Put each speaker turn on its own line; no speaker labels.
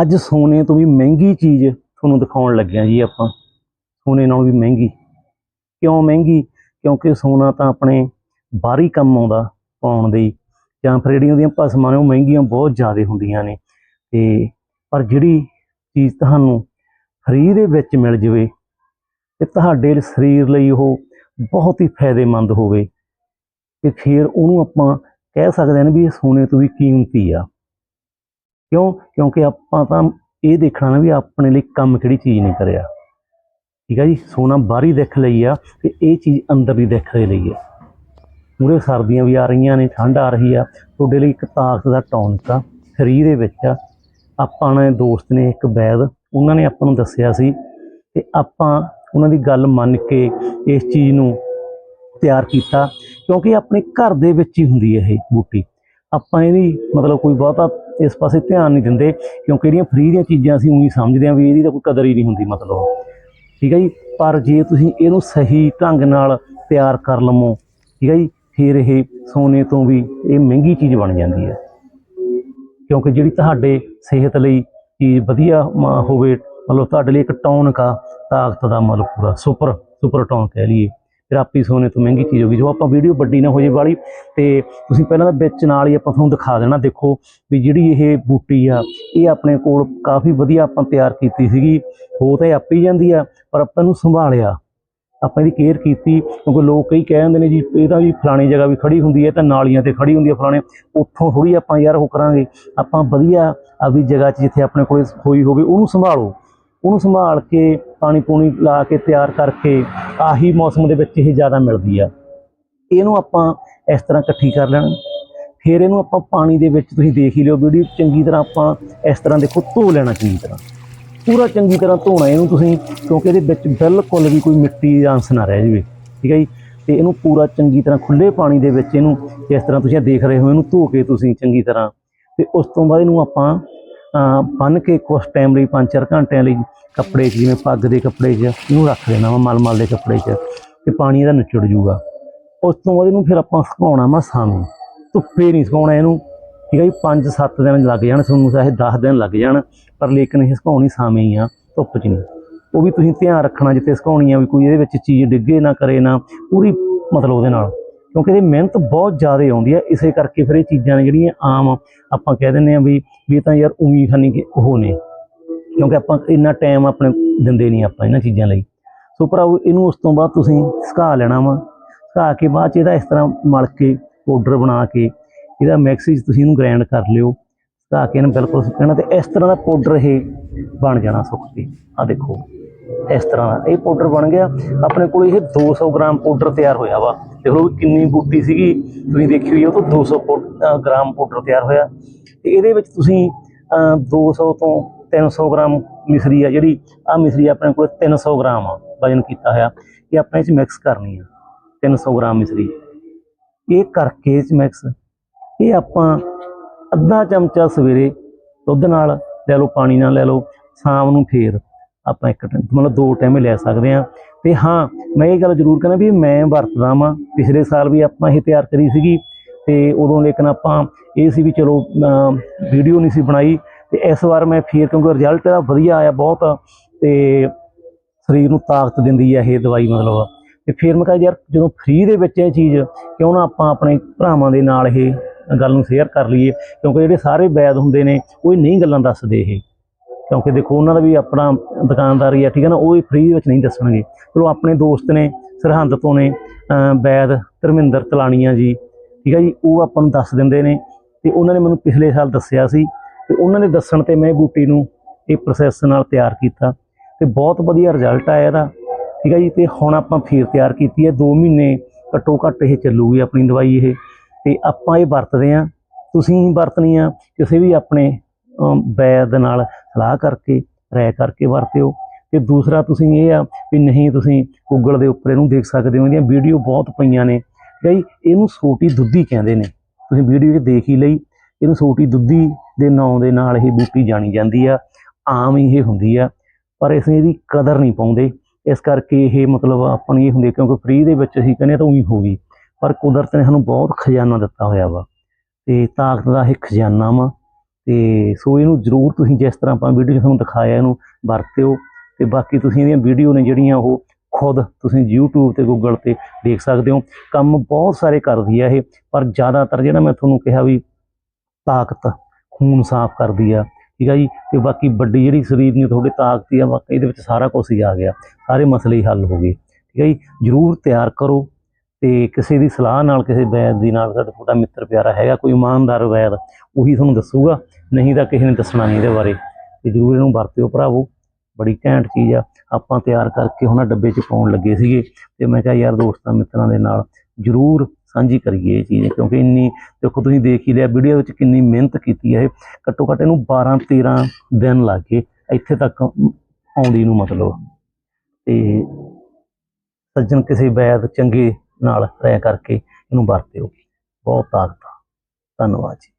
ਅੱਜ ਸੋਨੇ ਤੋਂ ਵੀ ਮਹਿੰਗੀ ਚੀਜ਼ ਤੁਹਾਨੂੰ ਦਿਖਾਉਣ ਲੱਗਿਆ ਜੀ ਆਪਾਂ। ਸੋਨੇ ਨਾਲੋਂ ਵੀ ਮਹਿੰਗੀ। ਕਿਉਂ ਮਹਿੰਗੀ? ਕਿਉਂਕਿ ਸੋਨਾ ਤਾਂ ਆਪਣੇ ਬਾਹਰੀ ਕੰਮ ਆਉਂਦਾ ਪਾਉਣ ਦੇ ਜਾਂ ਫਿਰ ਜਿਹੜੀਆਂ ਉਹਦੀਆਂ ਭਸਮਾਂ ਨੇ ਉਹ ਮਹਿੰਗੀਆਂ ਬਹੁਤ ਜ਼ਿਆਦਾ ਹੁੰਦੀਆਂ ਨੇ। ਤੇ ਪਰ ਜਿਹੜੀ ਚੀਜ਼ ਤੁਹਾਨੂੰ ਫਰੀ ਦੇ ਵਿੱਚ ਮਿਲ ਜਵੇ ਤੇ ਤੁਹਾਡੇ ਸਰੀਰ ਲਈ ਉਹ ਬਹੁਤ ਹੀ ਫਾਇਦੇਮੰਦ ਹੋਵੇ। ਤੇ ਫਿਰ ਉਹਨੂੰ ਆਪਾਂ ਕਹਿ ਸਕਦੇ ਹਾਂ ਵੀ ਇਹ ਸੋਨੇ ਤੋਂ ਵੀ ਕੀਮਤੀ ਆ। ਕਿਉਂ? ਕਿਉਂਕਿ ਆਪਾਂ ਤਾਂ ਇਹ ਦੇਖਣਾ ਨਾ ਵੀ ਆਪਣੇ ਲਈ ਕੰਮ ਕਿਹੜੀ ਚੀਜ਼ ਨੇ ਕਰਿਆ। ਠੀਕ ਹੈ ਜੀ? ਸੋਨਾ ਬਾਹਰੀ ਦੇਖ ਲਈ ਆ ਤੇ ਇਹ ਚੀਜ਼ ਅੰਦਰ ਦੀ ਦੇਖ ਲਈ ਆ। ਮੂਰੇ ਸਰਦੀਆਂ ਵੀ ਆ ਰਹੀਆਂ ਨੇ, ਠੰਡ ਆ ਰਹੀ ਆ। ਤੁਹਾਡੇ ਲਈ ਇੱਕ ਤਾਕਤ ਦਾ ਟੌਨਿਕ ਆ, ਫਰੀ ਦੇ ਵਿੱਚ ਆ। ਆਪਾਂ ਨੇ ਦੋਸਤ ਨੇ ਇੱਕ ਵੈਦ ਉਹਨਾਂ ਨੇ ਆਪਾਂ ਨੂੰ ਦੱਸਿਆ ਸੀ ਤੇ ਆਪਾਂ ਉਹਨਾਂ ਦੀ ਗੱਲ ਮੰਨ ਕੇ ਇਸ ਚੀਜ਼ ਨੂੰ ਤਿਆਰ ਕੀਤਾ, ਕਿਉਂਕਿ ਆਪਣੇ ਘਰ ਦੇ ਵਿੱਚ ਹੀ ਹੁੰਦੀ ਹੈ ਇਹ ਬੂਟੀ। ਆਪਾਂ ਇਹਦੀ ਮਤਲਬ ਕੋਈ ਬਹੁਤਾ ਇਸ ਪਾਸੇ ਧਿਆਨ ਨਹੀਂ ਦਿੰਦੇ ਕਿਉਂਕਿ ਜਿਹੜੀਆਂ ਫ੍ਰੀ ਦੀਆਂ ਚੀਜ਼ਾਂ ਅਸੀਂ ਉਹੀ ਸਮਝਦੇ ਹਾਂ ਵੀ ਇਹਦੀ ਤਾਂ ਕੋਈ ਕਦਰ ਹੀ ਨਹੀਂ ਹੁੰਦੀ ਮਤਲਬ। ਠੀਕ ਹੈ ਜੀ? ਪਰ ਜੇ ਤੁਸੀਂ ਇਹਨੂੰ ਸਹੀ ਢੰਗ ਨਾਲ ਤਿਆਰ ਕਰ ਲਵੋ, ਠੀਕ ਹੈ ਜੀ? ਫਿਰ ਇਹ ਸੋਨੇ ਤੋਂ ਵੀ ਇਹ ਮਹਿੰਗੀ ਚੀਜ਼ ਬਣ ਜਾਂਦੀ ਹੈ। ਕਿਉਂਕਿ ਜਿਹੜੀ ਤੁਹਾਡੇ ਸਿਹਤ ਲਈ ਚੀਜ਼ ਵਧੀਆ ਮ- ਹੋਵੇ, ਮਤਲਬ ਤੁਹਾਡੇ ਲਈ ਇੱਕ ਟੌਨਕ ਆ, ਤਾਕਤ ਦਾ ਮਤਲਬ ਪੂਰਾ, ਸੁਪਰ ਸੁਪਰ ਟੌਨਿਕ ਕਹਿ ਲਈਏ। ਫਿਰ ਆਪੀ ਸੋਨੇ ਤੋਂ ਮਹਿੰਗੀ ਚੀਜ਼ ਹੋਗੀ ਜੋ ਆਪਾਂ ਵੀਡੀਓ ਵੱਡੀ ਨਾ ਹੋ ਜੇ ਵਾਲੀ, ਤੇ ਤੁਸੀਂ ਪਹਿਲਾਂ ਤਾਂ ਵਿੱਚ ਨਾਲ ਹੀ ਆਪਾਂ ਤੁਹਾਨੂੰ ਦਿਖਾ ਦੇਣਾ। ਦੇਖੋ ਵੀ ਜਿਹੜੀ ਇਹ ਬੂਟੀ ਆ, ਇਹ ਆਪਣੇ ਕੋਲ ਕਾਫੀ ਵਧੀਆ ਆਪਾਂ ਤਿਆਰ ਕੀਤੀ ਸੀਗੀ। ਹੋ ਤਾਂ ਇਹ ਆਪੀ ਜਾਂਦੀ ਆ, ਪਰ ਆਪਾਂ ਨੂੰ ਸੰਭਾਲਿਆ। ਆਪਾਂ ਇਹਦੀ ਕੇਅਰ ਕੀਤੀ, ਕਿਉਂਕਿ ਲੋਕ ਕਈ ਕਹਿ ਦਿੰਦੇ ਨੇ ਜੀ, ਇਹ ਤਾਂ ਵੀ ਫਲਾਣੀ ਜਗ੍ਹਾ ਵੀ ਖੜੀ ਹੁੰਦੀ ਹੈ ਤਾਂ ਨਾਲੀਆਂ ਤੇ ਖੜੀ ਹੁੰਦੀ ਹੈ ਫਲਾਣੇ। ਉੱਥੋਂ ਥੋੜੀ ਆਪਾਂ ਯਾਰ ਉਹ ਕਰਾਂਗੇ। ਆਪਾਂ ਵਧੀਆ ਆਪਦੀ ਜਗ੍ਹਾ 'ਚ ਜਿੱਥੇ ਆਪਣੇ ਕੋਲ ਹੋਈ ਹੋਵੇ, ਉਹਨੂੰ ਸੰਭਾਲੋ। ਉਹਨੂੰ ਸੰਭਾਲ ਕੇ ਪਾਣੀ ਪੂਣੀ ਲਾ ਕੇ ਤਿਆਰ ਕਰਕੇ ਆਹੀ ਮੌਸਮ ਦੇ ਵਿੱਚ ਇਹ ਜ਼ਿਆਦਾ ਮਿਲਦੀ ਆ। ਇਹਨੂੰ ਆਪਾਂ ਇਸ ਤਰ੍ਹਾਂ ਇਕੱਠੀ ਕਰ ਲੈਣਾ। ਫਿਰ ਇਹਨੂੰ ਆਪਾਂ ਪਾਣੀ ਦੇ ਵਿੱਚ ਤੁਸੀਂ ਦੇਖ ਹੀ ਲਿਓ ਵੀਡੀਓ, ਚੰਗੀ ਤਰ੍ਹਾਂ ਆਪਾਂ ਇਸ ਤਰ੍ਹਾਂ ਦੇਖੋ ਧੋ ਲੈਣਾ ਚੰਗੀ ਤਰ੍ਹਾਂ। ਪੂਰਾ ਚੰਗੀ ਤਰ੍ਹਾਂ ਧੋਣਾ ਇਹਨੂੰ ਤੁਸੀਂ, ਕਿਉਂਕਿ ਇਹਦੇ ਵਿੱਚ ਬਿਲਕੁਲ ਵੀ ਕੋਈ ਮਿੱਟੀ ਦਾ ਅੰਸ਼ ਨਾ ਰਹਿ ਜਾਵੇ। ਠੀਕ ਹੈ ਜੀ? ਤੇ ਇਹਨੂੰ ਪੂਰਾ ਚੰਗੀ ਤਰ੍ਹਾਂ ਖੁੱਲੇ ਪਾਣੀ ਦੇ ਵਿੱਚ ਇਹਨੂੰ ਇਸ ਤਰ੍ਹਾਂ ਤੁਸੀਂ ਆਹ ਦੇਖ ਰਹੇ ਹੋ, ਇਹਨੂੰ ਧੋ ਕੇ ਤੁਸੀਂ ਚੰਗੀ ਤਰ੍ਹਾਂ। ਤੇ ਉਸ ਤੋਂ ਬਾਅਦ ਇਹਨੂੰ ਆਪਾਂ ਅਹ, ਬੰਨ੍ਹ ਕੇ ਕੁਝ ਟਾਈਮ ਲਈ 5-4 ਘੰਟਿਆਂ ਲਈ ਕੱਪੜੇ 'ਚ ਜਿਵੇਂ ਪੱਗ ਦੇ ਕੱਪੜੇ 'ਚ ਇਹਨੂੰ ਰੱਖ ਦੇਣਾ ਵਾ ਮਲ-ਮਲ ਦੇ ਕੱਪੜੇ 'ਚ ਤੇ ਪਾਣੀ ਇਹਦਾ ਨਿਚੜ ਜੂਗਾ ਉਸ ਤੋਂ ਬਾਅਦ ਇਹਨੂੰ ਫਿਰ ਆਪਾਂ ਸੁਕਾਉਣਾ ਵਾ ਸਾਵੇਂ ਧੁੱਪੇ ਨਹੀਂ ਸੁਕਾਉਣਾ ਇਹਨੂੰ। ਠੀਕ ਹੈ ਜੀ 5-7 ਦਿਨ ਲੱਗ ਜਾਣ ਸਾਨੂੰ ਚਾਹੇ 10 ਦਿਨ ਲੱਗ ਜਾਣ ਪਰ ਲੇਕਿਨ ਇਹ ਸੁਕਾਉਣੀ ਸਾਵੇਂ ਹੀ ਆ ਧੁੱਪ 'ਚ ਨਹੀਂ। ਉਹ ਵੀ ਤੁਸੀਂ ਧਿਆਨ ਰੱਖਣਾ ਜਿੱਥੇ ਸੁਕਾਉਣੀ ਆ ਵੀ ਕੋਈ ਇਹਦੇ ਵਿੱਚ ਚੀਜ਼ ਡਿੱਗੇ ਨਾ ਕਰੇ ਨਾ ਪੂਰੀ ਮਤਲਬ ਉਹਦੇ ਨਾਲ। ਕਿਉਂਕਿ ਇਹਦੀ ਮਿਹਨਤ ਬਹੁਤ ਜ਼ਿਆਦਾ ਆਉਂਦੀ ਹੈ, ਇਸੇ ਕਰਕੇ ਫਿਰ ਇਹ ਚੀਜ਼ਾਂ ਨੇ ਜਿਹੜੀਆਂ ਆਮ ਆਪਾਂ ਕਹਿ ਦਿੰਦੇ ਆ ਵੀ ਵੀ ਇਹ ਤਾਂ ਯਾਰ ਉਮੀ ਖਾਨੀ ਕਿ ਉਹ ਨੇ। ਕਿਉਂਕਿ ਆਪਾਂ ਇੰਨਾ ਟਾਈਮ ਆਪਣੇ ਦਿੰਦੇ ਨਹੀਂ ਆਪਾਂ ਇਹਨਾਂ ਚੀਜ਼ਾਂ ਲਈ। ਸੋ ਭਰਾਵੋ, ਇਹਨੂੰ ਉਸ ਤੋਂ ਬਾਅਦ ਤੁਸੀਂ ਸੁਕਾ ਲੈਣਾ ਵਾ। ਸੁਕਾ ਕੇ ਬਾਅਦ ਚ ਇਹਦਾ ਇਸ ਤਰ੍ਹਾਂ ਮਲ ਕੇ ਪਾਊਡਰ ਬਣਾ ਕੇ ਇਹਦਾ ਮਿਕਸੀ 'ਚ ਤੁਸੀਂ ਇਹਨੂੰ ਗ੍ਰਾਈਂਡ ਕਰ ਲਿਓ। ਸੁਕਾ ਕੇ ਇਹਨੂੰ ਬਿਲਕੁਲ ਸੁੱਕਣਾ ਤੇ ਇਸ ਤਰ੍ਹਾਂ ਦਾ ਪਾਊਡਰ ਇਹ ਬਣ ਜਾਣਾ ਸੁੱਕ ਕੇ। ਆ ਦੇਖੋ, ਇਸ ਤਰ੍ਹਾਂ ਦਾ ਇਹ ਪਾਊਡਰ ਬਣ ਗਿਆ। ਆਪਣੇ ਕੋਲ ਇਹ 200 ਗ੍ਰਾਮ ਪਾਊਡਰ ਤਿਆਰ ਹੋਇਆ ਵਾ। ਦੇਖ ਲਓ ਕਿੰਨੀ ਬੂਟੀ ਸੀਗੀ ਤੁਸੀਂ ਦੇਖੀ ਹੋਈ ਉਹ ਤੋਂ 200 ਪੌ- ਅ, ਗ੍ਰਾਮ ਪਾਊਡਰ ਤਿਆਰ ਹੋਇਆ। ਤੇ ਇਹਦੇ ਵਿੱਚ ਤੁਸੀਂ ਅ, 200 ਤੋਂ 300 ਗ੍ਰਾਮ ਮਿਸਰੀ ਆ ਜਿਹੜੀ ਆ ਮਿਸਰੀ ਆਪਣੇ ਕੋਲ 300 ਗ੍ਰਾਮ ਆ ਵਜਨ ਕੀਤਾ ਹੋਇਆ। ਇਹ ਆਪਣੇ ਚ ਮਿਕਸ ਕਰਨੀ ਆ 300 ਗ੍ਰਾਮ ਮਿਸਰੀ। ਇਹ ਕਰਕੇ ਇਹ ਚ ਮਿਕਸ ਇਹ ਆਪਾਂ ਅੱਧਾ ਚਮਚਾ ਸਵੇਰੇ ਦੁੱਧ ਨਾਲ ਲੈ ਲਓ ਪਾਣੀ ਨਾਲ ਲੈ ਲਓ ਸ਼ਾਮ ਨੂੰ ਫੇਰ ਆਪਾਂ ਇੱਕ ਟਾਈਮ ਮਤਲਬ ਦੋ ਟਾਈਮ ਲੈ ਸਕਦੇ ਆ। ਤੇ ਹਾਂ ਮੈਂ ਇਹ ਗੱਲ ਜ਼ਰੂਰ ਕਹਿੰਦਾ ਵੀ ਮੈਂ ਵਰਤਦਾ ਵਾਂ। ਪਿਛਲੇ ਸਾਲ ਵੀ ਆਪਾਂ ਇਹ ਤਿਆਰ ਕਰੀ ਸੀਗੀ ਤੇ ਉਦੋਂ ਲੇਕਿਨ ਆਪਾਂ ਇਹ ਸੀ ਵੀ ਚਲੋ ਵੀਡੀਓ ਨਹੀਂ ਸੀ ਬਣਾਈ। ਤੇ ਇਸ ਵਾਰ ਮੈਂ ਫੇਰ ਕਿਉਂਕਿ ਰਿਜ਼ਲਟ ਇਹਦਾ ਵਧੀਆ ਆਇਆ ਬਹੁਤ ਤੇ ਸਰੀਰ ਨੂੰ ਤਾਕਤ ਦਿੰਦੀ ਹੈ ਇਹ ਦਵਾਈ ਮਤਲਬ। ਤੇ ਫਿਰ ਮੈਂ ਕਿਹਾ ਯਾਰ ਜਦੋਂ ਫ੍ਰੀ ਦੇ ਵਿੱਚ ਇਹ ਚੀਜ਼, ਕਿਉਂ ਨਾ ਆਪਾਂ ਆਪਣੇ ਭਰਾਵਾਂ ਦੇ ਨਾਲ ਇਹ ਗੱਲ ਨੂੰ ਸ਼ੇਅਰ ਕਰ ਲਈਏ। ਕਿਉਂਕਿ ਜਿਹੜੇ ਸਾਰੇ ਵੈਦ ਹੁੰਦੇ ਨੇ, ਉਹ ਇਹ ਨਹੀਂ ਗੱਲਾਂ ਦੱਸਦੇ ਇਹ। ਕਿਉਂਕਿ ਦੇਖੋ ਉਹਨਾਂ ਦਾ ਵੀ ਆਪਣਾ ਦੁਕਾਨਦਾਰੀ ਆ, ਠੀਕ ਹੈ ਨਾ, ਉਹ ਫ੍ਰੀ ਦੇ ਵਿੱਚ ਨਹੀਂ ਦੱਸਣਗੇ। ਚਲੋ ਆਪਣੇ ਦੋਸਤ ਨੇ, ਸਰਹੰਦ ਤੋਂ ਨੇ, ਅਹ ਵੈਦ ਧਰਮਿੰਦਰ ਤਲਾਣੀਆਂ ਜੀ, ਠੀਕ ਹੈ ਜੀ, ਉਹ ਆਪਾਂ ਨੂੰ ਦੱਸ ਦਿੰਦੇ ਨੇ। ਤੇ ਉਹਨਾਂ ਨੇ ਮੈਨੂੰ ਪਿਛਲੇ ਸਾਲ ਦੱਸਿਆ ਸੀ, ਤੇ ਉਹਨਾਂ ਨੇ ਦੱਸਣ ਤੇ ਮੈਂ ਬੂਟੀ ਨੂੰ ਇਹ ਪ੍ਰੋਸੈਸ ਨਾਲ ਤਿਆਰ ਕੀਤਾ। ਤੇ ਬਹੁਤ ਵਧੀਆ ਰਿਜ਼ਲਟ ਆਇਆ ਇਹਦਾ, ਠੀਕ ਹੈ ਜੀ, ਤੇ ਹੁਣ ਆਪਾਂ ਫੇਰ ਤਿਆਰ ਕੀਤੀ ਹੈ। 2 ਮਹੀਨੇ ਘੱਟੋ ਘੱਟ ਇਹ ਚੱਲੂਗੀ ਆਪਣੀ ਦਵਾਈ ਇਹ। ਤੇ ਆਪਾਂ ਇਹ ਵਰਤਦੇ ਆ ਤੁਸੀਂ ਵਰਤਣੀ ਆ, ਕਿਸੇ ਵੀ ਆਪਣੇ ਅਮ, ਦੇ ਨਾਲ ਸਲਾਹ ਕਰਕੇ ਰਾਇ ਕਰਕੇ ਵਰਤਿਓ। ਤੇ ਦੂਸਰਾ ਤੁਸੀਂ ਇਹ ਆ ਵੀ ਨਹੀਂ ਤੁਸੀਂ ਗੂਗਲ ਦੇ ਉੱਪਰ ਇਹਨੂੰ ਦੇਖ ਸਕਦੇ ਹੋ ਇਹਦੀਆਂ ਵੀਡੀਓ ਬਹੁਤ ਪਈਆਂ ਨੇ। ਕਈ ਇਹਨੂੰ ਸੋਟੀ ਦੁੱਧੀ ਕਹਿੰਦੇ ਨੇ। ਤੁਸੀਂ ਵੀਡੀਓ 'ਚ ਦੇਖ ਹੀ ਲਈ ਇਹਨੂੰ ਸੋਟੀ ਦੁੱਧੀ ਦੇ ਨਾਂ ਦੇ ਨਾਲ ਇਹ ਬੂਟੀ ਜਾਣੀ ਜਾਂਦੀ ਆ ਆਮ ਹੀ ਇਹ ਹੁੰਦੀ ਆ ਪਰ ਅਸੀਂ ਇਹਦੀ ਕਦਰ ਨਹੀਂ ਪਾਉਂਦੇ। ਇਸ ਕਰਕੇ ਇਹ ਮਤਲਬ ਆਪਣੀ ਇਹ ਹੁੰਦੀ ਕਿਉਂਕਿ ਫ੍ਰੀ ਦੇ ਵਿੱਚ ਅਸੀਂ ਕਹਿੰਦੇ ਤਾਂ ਉਹੀ ਹੋ ਗਈ। ਪਰ ਕੁਦਰਤ ਨੇ ਸਾਨੂੰ ਬਹੁਤ ਖਜ਼ਾਨਾ ਦਿੱਤਾ ਹੋਇਆ ਵਾ। ਤੇ ਤਾਕਤ ਦਾ ਇਹ ਖਜ਼ਾਨਾ ਵਾ। ਤੇ ਸੋ ਇਹਨੂੰ ਜ਼ਰੂਰ ਤੁਸੀਂ ਜਿਸ ਤਰ੍ਹਾਂ ਆਪਾਂ ਵੀਡੀਓ 'ਚ ਤੁਹਾਨੂੰ ਦਿਖਾਇਆ ਇਹਨੂੰ ਵਰਤਿਓ ਤੇ ਬਾਕੀ ਤੁਸੀਂ ਇਹਦੀਆਂ ਵੀਡੀਓ ਨੇ ਜਿਹੜੀਆਂ ਉਹ ਖੁਦ ਤੁਸੀਂ YouTube ਤੇ Google ਤੇ ਦੇਖ ਸਕਦੇ ਹੋ। ਕੰਮ ਬਹੁਤ ਸਾਰੇ ਕਰਦੀ ਆ ਇਹ, ਪਰ ਜ਼ਿਆਦਾਤਰ ਜਿਹੜਾ ਮੈਂ ਤੁਹਾਨੂੰ ਕਿਹਾ ਵੀ ਤਾਕਤ, ਖੂਨ ਸਾਫ਼ ਕਰਦੀ ਆ, ਠੀਕ ਆ ਜੀ? ਤੇ ਬਾਕੀ ਵੱਡੀ ਜਿਹੜੀ ਸਰੀਰ ਦੀ ਤੁਹਾਡੇ ਤਾਕਤ ਆ, ਬਾਕੀ ਇਹਦੇ ਵਿੱਚ ਸਾਰਾ ਕੁਝ ਹੀ ਆ ਗਿਆ, ਸਾਰੇ ਮਸਲੇ ਹੀ ਹੱਲ ਹੋ ਗਏ, ਠੀਕ ਹੈ ਜੀ? ਜਰੂਰ ਤਿਆਰ ਕਰੋ ਤੇ ਕਿਸੇ ਦੀ ਸਲਾਹ ਨਾਲ, ਕਿਸੇ ਵੈਦ ਦੀ ਨਾਲ ਸਾਡਾ ਤੁਹਾਡਾ ਮਿੱਤਰ ਪਿਆਰਾ ਹੈਗਾ, ਕੋਈ ਇਮਾਨਦਾਰ ਵੈਦ, ਉਹੀ ਤੁਹਾਨੂੰ ਦੱਸੂਗਾ। ਨਹੀਂ ਤਾਂ ਕਿਸੇ ਨੇ ਦੱਸਣਾ ਨਹੀਂ ਇਹਦੇ ਬਾਰੇ। ਤੇ ਜਰੂਰ ਇਹਨੂੰ ਵਰਤਿਓ ਭਰਾਵੋ। ਬੜੀ ਘੈਂਟ ਚੀਜ਼ ਆ। ਆਪਾਂ ਤਿਆਰ ਕਰਕੇ ਹੁਣ ਡੱਬੇ 'ਚ ਪਾਉਣ ਲੱਗੇ ਸੀਗੇ। ਤੇ ਮੈਂ ਕਿਹਾ ਯਾਰ ਦੋਸਤਾਂ ਮਿੱਤਰਾਂ ਦੇ ਨਾਲ ਜਰੂਰ ਸਾਂਝੀ ਕਰੀਏ ਇਹ ਚੀਜ਼, ਕਿਉਂਕਿ ਇੰਨੀ ਦੇਖੋ ਤੁਸੀਂ ਦੇਖ ਹੀ ਲਿਆ, ਵੀਡੀਓ ਵਿੱਚ ਕਿੰਨੀ ਮਿਹਨਤ ਕੀਤੀ ਹੈ ਇਹ। ਘੱਟੋ ਘੱਟ ਇਹਨੂੰ 12 13 ਦਿਨ ਲੱਗ ਗਏ। ਇੱਥੇ ਤੱਕ ਆਉਂਦੀ ਨੂੰ ਮਤਲਬ। ਤੇ ਸੱਜਣ ਕਿਸੇ ਵੈਦ ਚੰਗੇ ਨਾਲ ਰਹਿ ਕਰਕੇ ਇਹਨੂੰ ਵਰਤਿਓ। ਬਹੁਤ ਤਾਕਤ ਆ। ਧੰਨਵਾਦ ਜੀ।